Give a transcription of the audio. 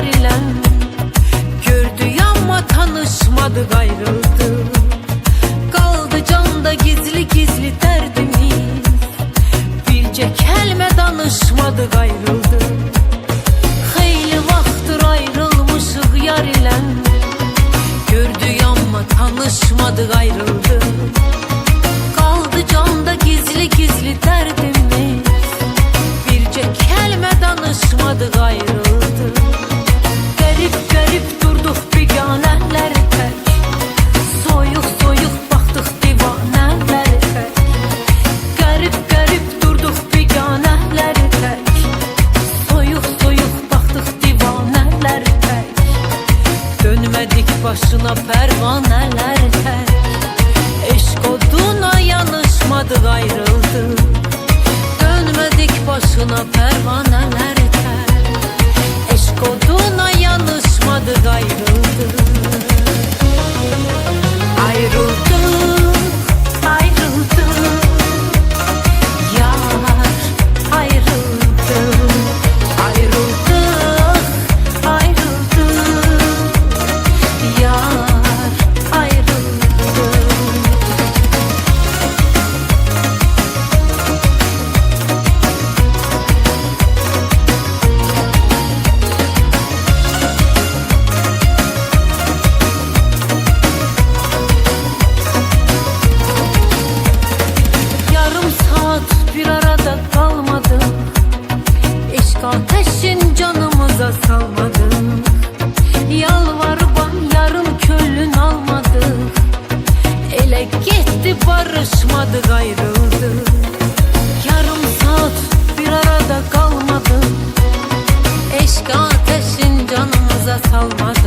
yariyle Gördü ama tanışmadık ayrıldı. Kaldı canda gizli gizli derdimiz. Birce kelime danışmadık ayrıldı. Xeyli vaxtdır ayrılmışıq yar ilə Gördü ama tanışmadık ayrıldı. Kaldı canda gizli gizli derdimiz. Birce kelime danışmadık ayrıldı. Qərib qərib durduq biganələr tək Soyuq soyuq baxdıq divanələr tək Qərib qərib durduq biganələr tək Soyuq soyuq baxdıq divanələr tək Dönmədik başına pərvanələr tək Eşq oduna yanışmadıq ayrıldık. Dönmədik başına pərvanələr ateşin canımıza salmadım Yalvarban yarım köllün almadık Ele gitti barışmadık ayrıldık Yarım saat bir arada kalmadım Eşk ateşin canımıza salmadı